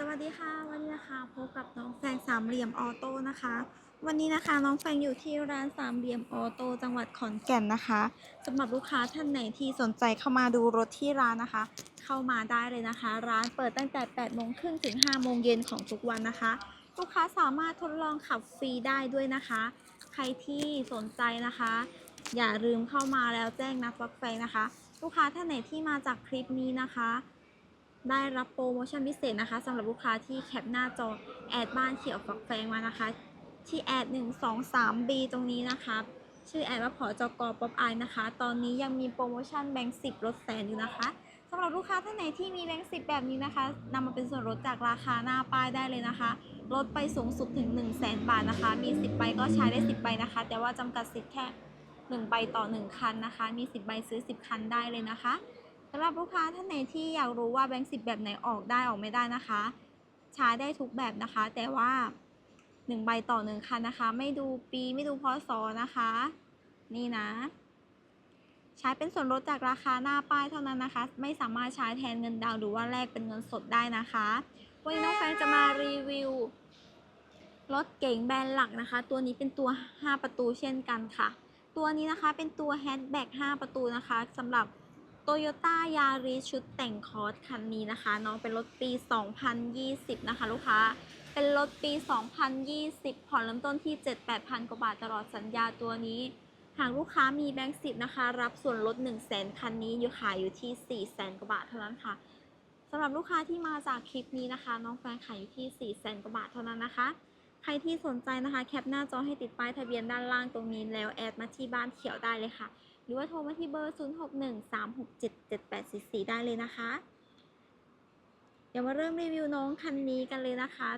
สวัสดีค่ะวันนี้นะคะพบกับน้องแฟงสามเหลี่ยมออโต้นะคะ วันนี้นะคะน้องแฟงอยู่ที่ร้านสามเหลี่ยมออโต้จังหวัดขอนแก่นนะคะสำหรับลูกค้าท่านไหนที่สนใจเข้ามาดูรถที่ร้านนะคะ เข้ามาได้เลยนะคะ ร้านเปิดตั้งแต่8โมงครึ่งถึง5โมงเย็นของทุกวันนะคะ ลูกค้าสามารถทดลองขับฟรีได้ด้วยนะคะ ใครที่สนใจนะคะ อย่าลืมเข้ามาแล้วแจ้งนัดฟักแฟงนะคะ ลูกค้าท่านไหนที่มาจากคลิปนี้นะคะ ได้รับโปรโมชั่นพิเศษนะคะสำหรับลูกค้าที่แคปหน้าจอแอดบ้านเขียวฟักแฟงมานะคะ ที่แอด1 2 3 B ตรงนี้นะคะ ชื่อแอดว่าผอจกป๊อปไอนะคะ ตอนนี้ยังมีโปรโมชั่นแบงค์สิบลดแสนอยู่นะคะสำหรับลูกค้าท่านไหนที่มีแบงค์สิบแบบนี้นะคะนำมาเป็นส่วนลดจากราคาหน้าป้ายได้เลยนะคะลดไปสูงสุดถึง 1 0 0 0 0แบาทนะคะ มี 10 ใบก็ใช้ได้ 10 ใบนะคะ แต่ว่าจำกัดสิทธิ์แค่ 1 ใบต่อ 1 คันนะคะ มี 10 ใบซื้อ 10 คันได้เลยนะคะ สำหรับลูกค้าท่านไหนที่อยากรู้ว่าแบงค์สิบแบบไหนออกได้ออกไม่ได้นะคะ ใช้ได้ทุกแบบนะคะ แต่ว่า 1 ใบต่อ1คันนะคะ ไม่ดูปีไม่ดูพศนะคะ นี่นะ ใช้เป็นส่วนลดจากราคาหน้าป้ายเท่านั้นนะคะ ไม่สามารถใช้แทนเงินดาวน์หรือว่าแลกเป็นเงินสดได้นะคะวันนี้น้องแฟนจะมารีวิวรถเก๋งแบรนด์หลักนะคะ ตัวนี้เป็นตัว 5 ประตูเช่นกันค่ะ ตัวนี้นะคะเป็นตัวแฮชแบ็ก5ประตูนะคะสำหรับ Toyota Yaris ชุดแต่งคอร์สคันนี้นะคะ น้องเป็นรถปี 2020 นะคะ ลูกค้า เป็นรถปี 2020 ผ่อนเริ่มต้นที่ 7-8,000 กว่าบาทตลอดสัญญาตัวนี้ หากลูกค้ามีแบงค์สิบนะคะ รับส่วนลด 1 0 0 0 0แสนคันนี้อยู่ขายอยู่ที่4 0 0 0 0 0 กว่าบาทเท่านั้นค่ะสำหรับลูกค้าที่มาจากคลิปนี้นะคะ น้องแฟนขายอยู่ที่4 0 0 0 0 0 กว่าบาทเท่านั้นนะคะ ใครที่สนใจนะคะ แคปหน้าจอให้ติดป้ายทะเบียนด้านล่างตรงนี้แล้วแอดมาที่บ้านเขียวได้เลยค่ะ หรือว่าโทรมาที่เบอร์ 0613677844 ได้เลยนะคะ เดี๋ยวมาเริ่มรีวิวน้องคันนี้กันเลยนะคะ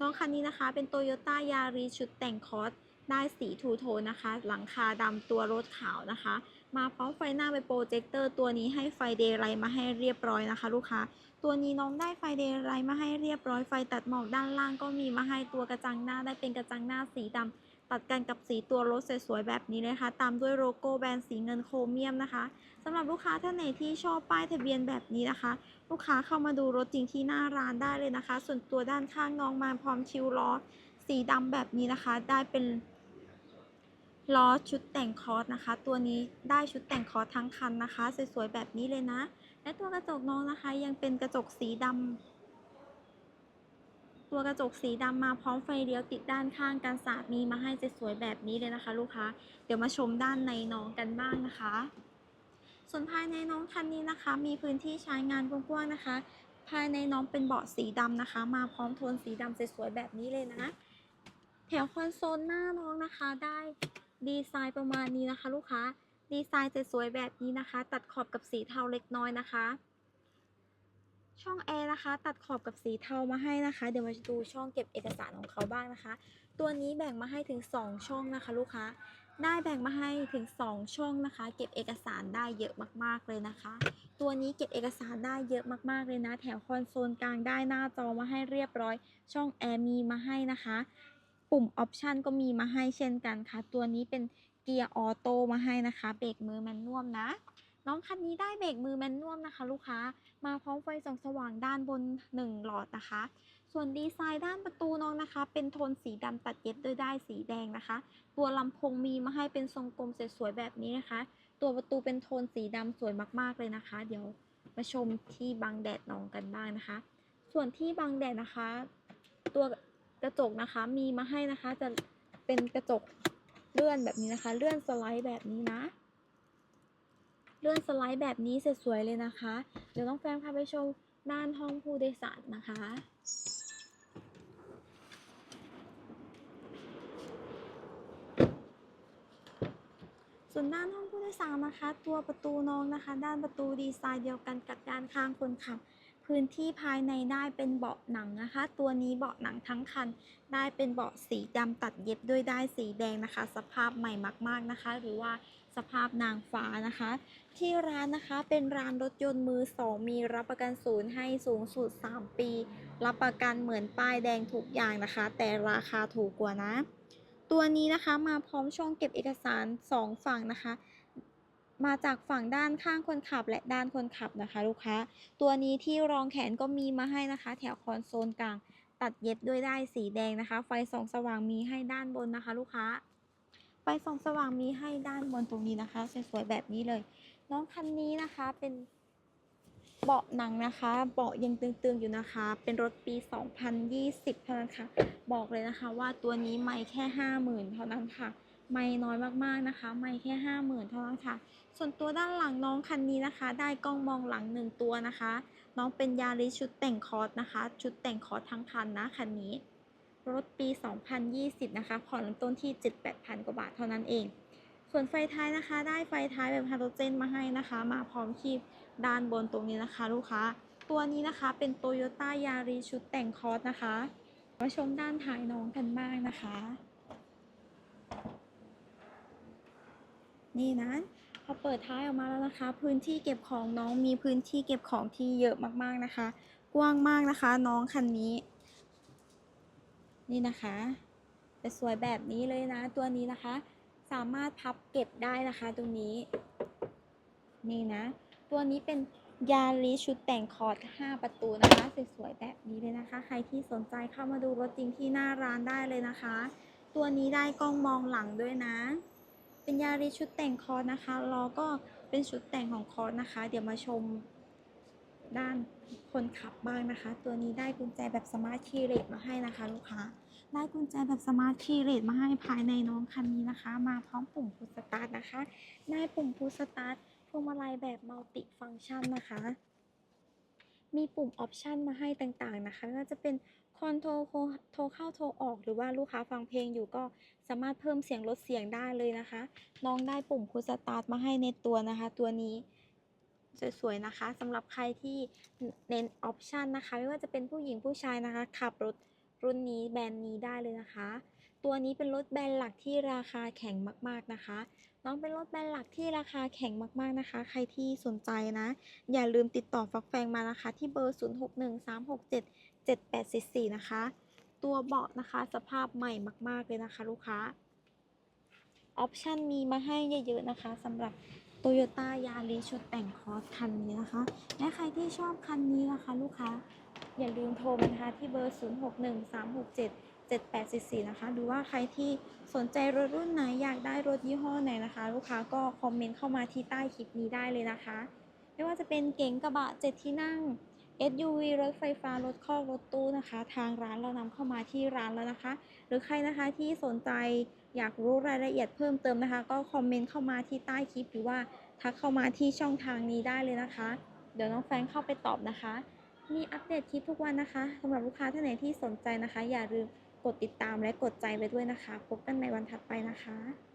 น้องคันนี้นะคะเป็น Toyota Yaris ชุดแต่งคอสได้สีทูโทนนะคะ หลังคาดำตัวรถขาวนะคะ มาพร้อมไฟหน้าเป็นโปรเจคเตอร์ตัวนี้ให้ไฟเดย์ไลท์มาให้เรียบร้อยนะคะ ลูกค้า ตัวนี้น้องได้ไฟเดย์ไลท์มาให้เรียบร้อยไฟตัดหมอกด้านล่างก็มีมาให้ตัวกระจังหน้าได้เป็นกระจังหน้าสีดำ ตัดกันกับสีตัวรถสวยๆแบบนี้เลยค่ะตามด้วยโลโก้แบรนด์สีเงินโครเมียมนะคะสำหรับลูกค้าท่านไหนที่ชอบป้ายทะเบียนแบบนี้นะคะ ลูกค้าเข้ามาดูรถจริงที่หน้าร้านได้เลยนะคะ ส่วนตัวด้านข้างน้องมาพร้อมคิวล้อ สีดำแบบนี้นะคะ ได้เป็นล้อชุดแต่งคอร์สนะคะ ตัวนี้ได้ชุดแต่งคอร์สทั้งคันนะคะ สวยๆแบบนี้เลยนะ และตัวกระจกน้องนะคะ ยังเป็นกระจกสีดำ ตัวกระจกสีดำมาพร้อมไฟเลี้ยวติดด้านข้างกันสาดมีมาให้สวยๆแบบนี้เลยนะคะ ลูกค้า เดี๋ยวมาชมด้านในน้องกันบ้างนะคะ ส่วนภายในน้องคันนี้นะคะ มีพื้นที่ใช้งานกว้างๆนะคะ ภายในน้องเป็นเบาะสีดำนะคะ มาพร้อมโทนสีดำสวยๆแบบนี้เลยนะ แถวคอนโซลหน้าน้องนะคะได้ดีไซน์ประมาณนี้นะคะ ลูกค้า ดีไซน์สวยๆแบบนี้นะคะ ตัดขอบกับสีเทาเล็กน้อยนะคะ ช่องแอร์นะคะ ตัดขอบกับสีเทามาให้นะคะ เดี๋ยวมาดูช่องเก็บเอกสารของเขาบ้างนะคะ ตัวนี้แบ่งมาให้ถึง 2 ช่องนะคะ ลูกค้าได้แบ่งมาให้ถึง 2 ช่องนะคะ เก็บเอกสารได้เยอะมากๆเลยนะคะ ตัวนี้เก็บเอกสารได้เยอะมากๆเลยนะ แถวคอนโซลกลางได้หน้าจอมาให้เรียบร้อย ช่องแอร์มีมาให้นะคะ ปุ่มออปชันก็มีมาให้เช่นกันค่ะ ตัวนี้เป็นเกียร์ออโต้มาให้นะคะ เบรกมือแมนนวมนะ น้องคันนี้ได้เบรกมือแมนนวมนะคะ ลูกค้ามาพร้อมไฟส่องสว่างด้านบน 1 หลอดนะคะ ส่วนดีไซน์ด้านประตูน้องนะคะ เป็นโทนสีดำตัดเย็บด้วยด้ายสีแดงนะคะ ตัวลำโพงมีมาให้เป็นทรงกลมสวยๆแบบนี้นะคะ ตัวประตูเป็นโทนสีดำสวยมากๆเลยนะคะ เดี๋ยวมาชมที่บังแดดน้องกันบ้างนะคะ ส่วนที่บังแดดนะคะ ตัวกระจกนะคะมีมาให้นะคะจะเป็นกระจกเลื่อนแบบนี้นะคะ เลื่อนสไลด์แบบนี้นะ เลื่อนสไลด์แบบนี้สวยๆเลยนะคะ เดี๋ยวต้องแฟนพาไปชมด้านห้องผู้โดยสารนะคะส่วนด้านห้องผู้โดยสารนะคะ ตัวประตูน้องนะคะ ด้านประตูดีไซน์เดียวกันกับด้านข้างคนขับ พื้นที่ภายในได้เป็นเบาะหนังนะคะ ตัวนี้เบาะหนังทั้งคัน ได้เป็นเบาะสีดำตัดเย็บด้วยได้สีแดงนะคะ สภาพใหม่มาก ๆนะคะ หรือว่าสภาพนางฟ้านะคะ ที่ร้านนะคะเป็นร้านรถยนต์มือสองมีรับประกันศูนย์ให้สูงสุด 3 ปี รับประกันเหมือนป้ายแดงทุกอย่างนะคะ แต่ราคาถูกกว่านะ ตัวนี้นะคะมาพร้อมช่องเก็บเอกสาร 2 ฝั่งนะคะ มาจากฝั่งด้านข้างคนขับและด้านคนขับนะคะ ลูกค้า ตัวนี้ที่รองแขนก็มีมาให้นะคะ แถวคอนโซลกลาง ตัดเย็บด้วยได้ายสีแดงนะคะ ไฟส่องสว่างมีให้ด้านบนนะคะ ลูกค้า ไฟส่องสว่างมีให้ด้านบนตรงนี้นะคะ สวยๆแบบนี้เลย น้องคันนี้นะคะเป็นเบาะหนังนะคะ เบาะยังตึงๆอยู่นะคะ เป็นรถปี 2020เท่านั้นค่ะ บอกเลยนะคะว่าตัวนี้ไม่แค่ 50,000 เท่านั้นค่ะ ไม่น้อยมากๆนะคะ ไม่แค่50,000เท่านั้นค่ะ ส่วนตัวด้านหลังน้องคันนี้นะคะ ได้กล้องมองหลังหนึ่งตัวนะคะ น้องเป็นยาริชุดแต่งคอร์สนะคะ ชุดแต่งคอร์สทั้งคันนะคันนี้ รถปี 2020 นะคะ ผ่อนเริ่มต้นที่ 7-8,000 กว่าบาทเท่านั้นเอง ส่วนไฟท้ายนะคะ ได้ไฟท้ายแบบฮาโลเจนมาให้นะคะ มาพร้อมคีบด้านบนตรงนี้นะคะ ลูกค้า ตัวนี้นะคะเป็น Toyota Yaris ชุดแต่งคอร์สนะคะ มาชมด้านท้ายน้องกันบ้างนะคะ นี่นะพอเปิดท้ายออกมาแล้วนะคะ พื้นที่เก็บของน้องมีพื้นที่เก็บของที่เยอะมากๆนะคะ กว้างมากนะคะ น้องคันนี้ นี่นะคะจะสวยแบบนี้เลยนะ ตัวนี้นะคะ สามารถพับเก็บได้นะคะตรงนี้ นี่นะ ตัวนี้เป็นยาริชุดแต่งคอร์ด5 ประตูนะคะสวยๆแบบนี้เลยนะคะ ใครที่สนใจเข้ามาดูรถจริงที่หน้าร้านได้เลยนะคะ ตัวนี้ได้กล้องมองหลังด้วยนะ เป็นยาริชุดแต่งคอนะคะล้อก็เป็นชุดแต่งของคอนะคะ เดี๋ยวมาชมด้านคนขับบ้างนะคะ ตัวนี้ได้กุญแจแบบสมาร์ทคีย์เลสมาให้นะคะ ลูกค้า ได้กุญแจแบบสมาร์ทคีย์เลสมาให้ภายในน้องคันนี้นะคะ มาพร้อมปุ่มพุชสตาร์ทนะคะ ได้ปุ่มพุชสตาร์ทพวงมาลัยแบบมัลติฟังก์ชันนะคะ มีปุ่มออปชันมาให้ต่างๆนะคะไม่ว่าจะเป็น คนโทรโทรเข้าโทรออกหรือว่าลูกค้าฟังเพลงอยู่ก็สามารถเพิ่มเสียงลดเสียงได้เลยนะคะ น้องได้ปุ่มพุชสตาร์ทมาให้ในตัวนะคะ ตัวนี้สวยๆนะคะสำหรับใครที่เน้นออปชันนะคะ ไม่ว่าจะเป็นผู้หญิงผู้ชายนะคะ ขับรถรุ่นนี้แบรนด์นี้ได้เลยนะคะ ตัวนี้เป็นรถแบรนด์หลักที่ราคาแข็งมาก ๆนะคะ น้องเป็นรถแบรนด์หลักที่ราคาแข็งมากๆนะคะ ใครที่สนใจนะ อย่าลืมติดต่อฟักแฟงมานะคะ ที่เบอร์ 7844นะคะ ตัวเบาะนะคะสภาพใหม่มาก ๆ เลยนะคะ ลูกค้า ออปชันมีมาให้เยอะ ๆ นะคะสำหรับ Toyota Yaris ชุดแต่งคอร์สคันนี้นะคะ และใครที่ชอบคันนี้นะคะ ลูกค้า อย่าลืมโทรมานะคะที่เบอร์ 061367 7844นะคะหรือว่าใครที่สนใจรถรุ่นไหนอยากได้รถยี่ห้อไหนนะคะ ลูกค้าก็คอมเมนต์เข้ามาที่ใต้คลิปนี้ได้เลยนะคะ ไม่ว่าจะเป็นเก๋งกระบะ 7 ที่นั่ง SUV รถไฟฟ้ารถคอกรถตู้นะคะ ทางร้านเรานำเข้ามาที่ร้านแล้วนะคะ หรือใครนะคะที่สนใจอยากรู้รายละเอียดเพิ่มเติมนะคะ ก็คอมเมนต์เข้ามาที่ใต้คลิปหรือว่าทักเข้ามาที่ช่องทางนี้ได้เลยนะคะ เดี๋ยวน้องแฟงเข้าไปตอบนะคะ มีอัปเดตคลิปทุกวันนะคะสำหรับลูกค้าท่านไหนที่สนใจนะคะ อย่าลืมกดติดตามและกดใจไว้ด้วยนะคะ พบกันในวันถัดไปนะคะ